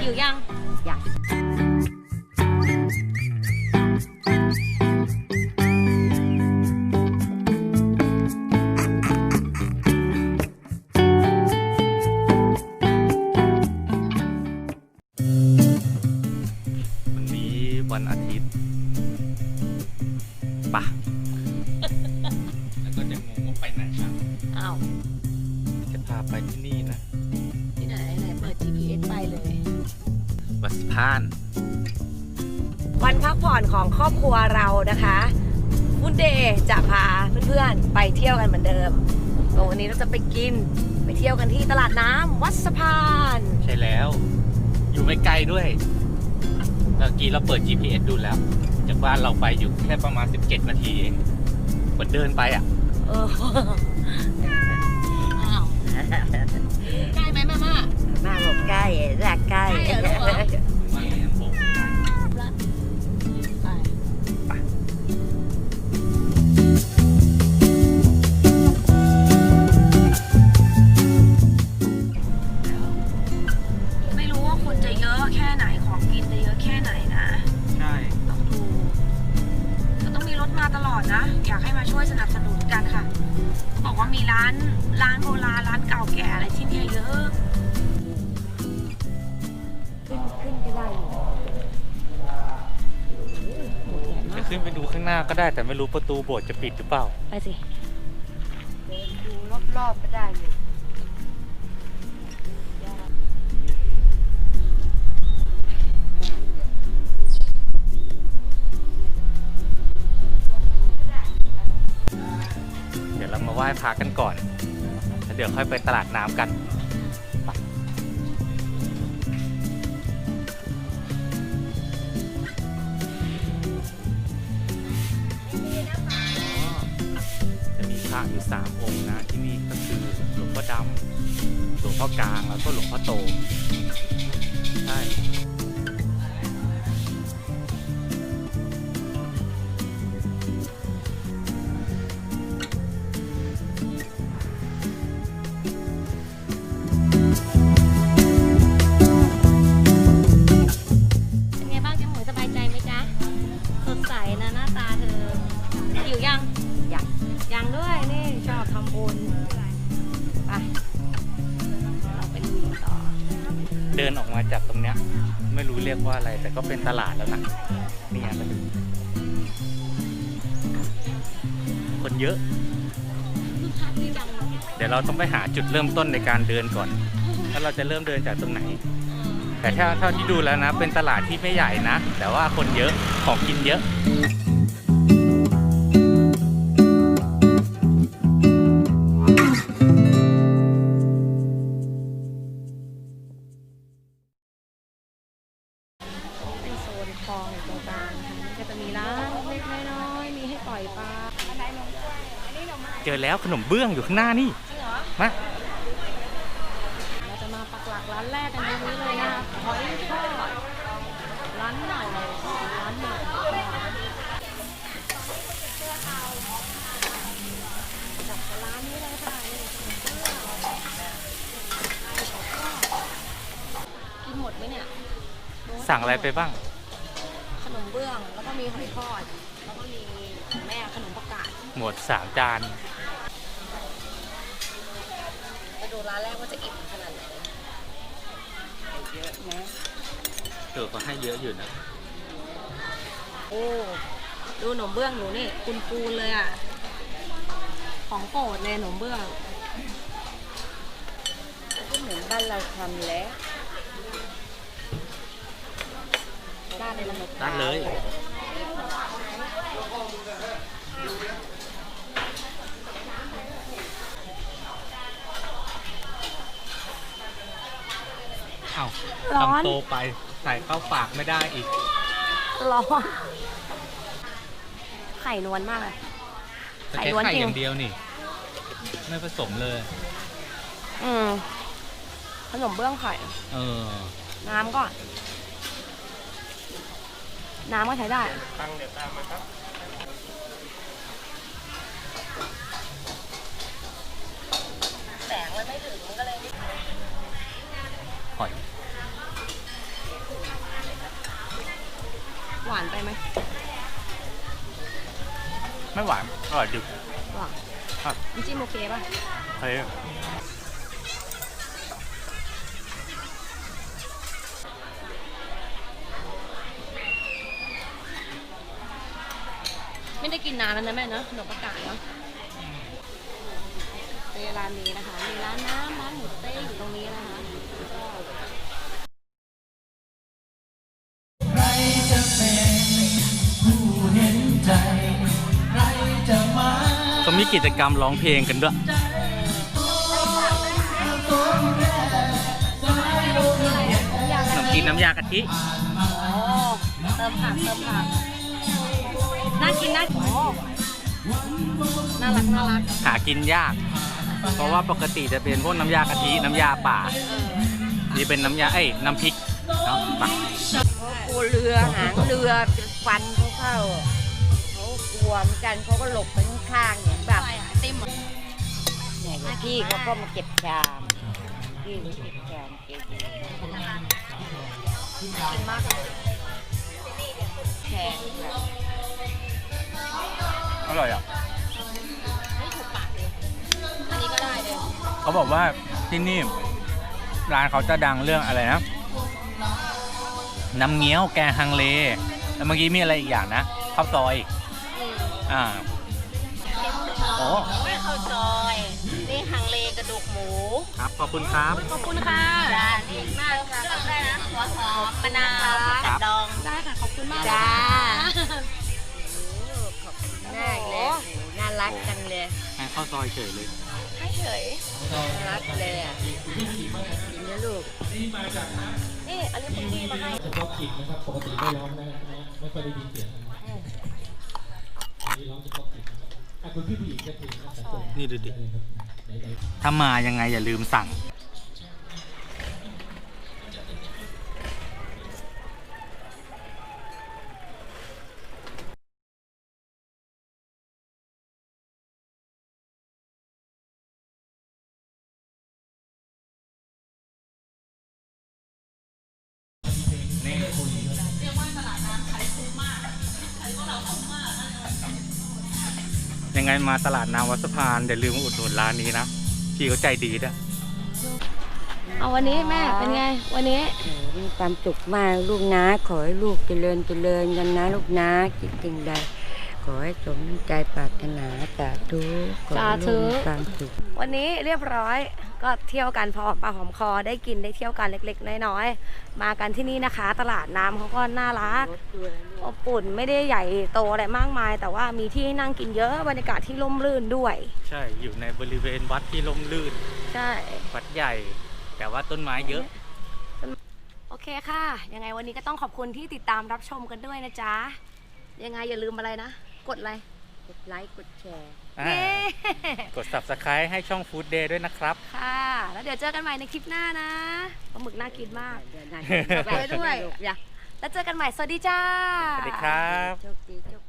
หิวยังยังวันนี้วันอาทิตย์ปะแล้วก็จะงงว่าไปไหนครับอ้าวจะพาไปที่นี่นะ พาน วันพักผ่อนของครอบครัวเรานะคะคุณเดย์จะพาเพื่อนๆไปเที่ยวกันเหมือนเดิมก็วันนี้เราจะไปกินไปเที่ยวกันที่ตลาดน้ำวัดสะพาน ใช่แล้ว อยู่ไม่ไกลด้วยเมื่อกี้เราเปิด GPS ดูแล้ว จากบ้านเราไปอยู่แค่ประมาณ 17 นาทีเองเหมือนเดินไปอะ ต้องมีรถมาตลอดนะ อยากให้มาช่วยสนับสนุนกันค่ะเขาบอกว่ามีร้านร้านโบราณร้านเก่าแก่อะไรที่เนี่ยเยอะขึ้นขึ้นก็ได้อยู่หมดใหญ่มาจะกขึ้นไปดูข้างหน้าก็ได้แต่ไม่รู้ประตูโบสถ์จะปิดหรือเปล่า ไปสิ ดูรอบๆก็ได้อยู่ วเรามาไหว้พระกันก่อนแล้วเดี๋ยวค่อยไปตลาดน้ำกันจะมีพระอยู่สามองค์นะที่นี่ก็คือหลวงพ่อดำหลวงพ่อกลางแล้วก็หลวงพ่อโตใช่ ไม่รู้เรียกว่าอะไร แต่ก็เป็นตลาดแล้วนะนี่ยมาดูคนเยอะเลยเดี๋ยวเราต้องไปหาจุดเริ่มต้นในการเดินก่อนว่าเราจะเริ่มเดินจากตรงไหน แต่ถ้าเท่าที่ดูแล้วนะ เป็นตลาดที่ไม่ใหญ่นะ แต่ว่าคนเยอะของกินเยอะ แล้วขนมเบื้องอยู่ข้างหน้านี่จริงเหรอมาเราจะมาปักหลักร้านแรกกันตรงนี้เลยนะคะหอยทอดร้านใหม่ร้านใหม่จับร้านนี้เลยค่ะนี่กินหมดไหมเนี่ยสั่งอะไรไปบ้าง ขนมเบื้องแล้วก็มีหอยทอด แล้วก็มีของแม่ขนมประกาศหมดสามจาน ดูร้านแรกว่าจะอิ่มขนาดไหนเยอะนะเออก็ให้เยอะอยู่นะ โอ้ดูขนมเบื้องหนูนี่ปูนปูนๆเลยอะ ของโปรดเลยขนมเบื้อง ก็เหมือนบ้านเราทำแล้วด้านในละมดด้านเลย เอ้าร้อน ทำโตไปใส่เข้าปากไม่ได้อีก ร้อนไข่นวลมากเลย แต่ไข่แค่ล้วนไข่จริง อย่างเดียวนี่ ไม่ผสมเลย อืมขนมเบื้องไข่ เออ น้ำก่อน น้ำก็ใช้ได้ ตั้งเดี๋ยวตามมาครับ หวานไปไหมไม่หวานอร่อยดึกหวานครันจิ้มโอเคป่ะเฮ้ยไม่ได้กินนานแล้วนะแม่เนาะขนมปังกาเนาะเนร้านนี้นะคะ มีร้านน้ำร้านหมูเต้อยู่ตรงนี้นะคะ มีกิจกรรมร้องเพลงกันด้วย ขนมจีนน้ำยากะทิอ๋อเติมผักเติมผักน่ากินน่ากินอ๋อน่ารักน่ารักหากินยาก เพราะว่าปกติจะเป็นพวกน้ำยากะทิน้ำยาป่า นี่เป็นน้ำยาเอ้ยน้ำพริกเนาะไปกลัวเรือหางเรือจะฟันเขาเข้าเขากลัวเหมือนกันเขาก็หลบไปข้าง ๆเนี่ยแบบติมเหรอเนี่ยอย่างพี่เขาก็มาเก็บชามพี่เขาเก็บชามเก็บกินมากเลยแพงแบบอร่อยอะ ไม่ถูกปากเลย อันนี้ก็ได้เลยเขาบอกว่าที่นี่ร้านเขาจะดังเรื่องอะไรนะ น้ำเงี้ยวแกงฮังเล แล้วเมื่อกี้มีอะไรอีกอย่างนะข้าวซอยอ่า โอ้ไม่ข้าวซอย นี่ฮังเลกระดูกหมู ครับขอบคุณครับ ขอบคุณค่ะจ้าดีมากค่ะเลือกได้นะหัวหอมมะนาวครัผับกดอง ได้ค่ะ ขอบคุณมากจ้าค่ะขอบคุณมากเลยโอ้โหน่ารักจังเลยให้ข้าวซอยเฉยเลย ให้เฉยน่ารักเลยอะกินนะลูกนี่อันนี้คุณพี่มาให้เฉพาะกิจนะครับ ปกติไม่ร้องนะครับไม่ค่อยได้ยินเสียงนะครับอันนี้ร้องเฉพาะกิจนะครับ อะคุณพี่ผู้หญิงจะถึงนะครับแต่นี่ดูดิไหนๆถ้ามายังไงอย่าลืมสั่งยั งไงมาตลาดนาวัดสะพานอย่าลืมมาอุดหนุนร้านนี้นะพี่เขาใจดีด้วยเอาวันนี้แม่เป็นไง วันนี้โอ้โหมีความสุขมากลูกนะขอให้ลูกเจริญเจริญกันนะลูกนะคิดสิ่งใดข อให้สมใจปรารถนาสาธุขอให้ลูกมีความสุข วันนี้เรียบร้อยก็เที่ยวกันพอหอมปากหอมคอได้กินได้เที่ยวกันเล็กๆน้อยๆมากันที่นี่นะคะ ตลาดน้ำเขาก็น่ารักอบอุ่นไม่ได้ใหญ่โตอะไรมากมาย แต่ว่ามีที่ให้นั่งกินเยอะบรรยากาศที่ร่มรื่นด้วย ใช่อยู่ในบริเวณวัดที่ร่มรื่นใช่ วัดใหญ่ แต่ว่าต้นไม้เยอะ โอเคค่ะ ยังไงวันนี้ก็ต้องขอบคุณที่ติดตามรับชมกันด้วยนะจ๊ะ ยังไงอย่าลืมอะไรนะ กดอะไร กดไลค์ กดแชร์ อ่าเย้กด subscribe ให้ช่อง Food Day ด้วยนะครับ ค่ะ แล้วเดี๋ยวเจอกันใหม่ในคลิปหน้านะปลาหมึกน่ากินมาก เดี๋ยวนะไปด้วยลูกอย่าแล้วเจอกันใหม่ สวัสดีจ้า สวัสดีครับ โชคดีโชค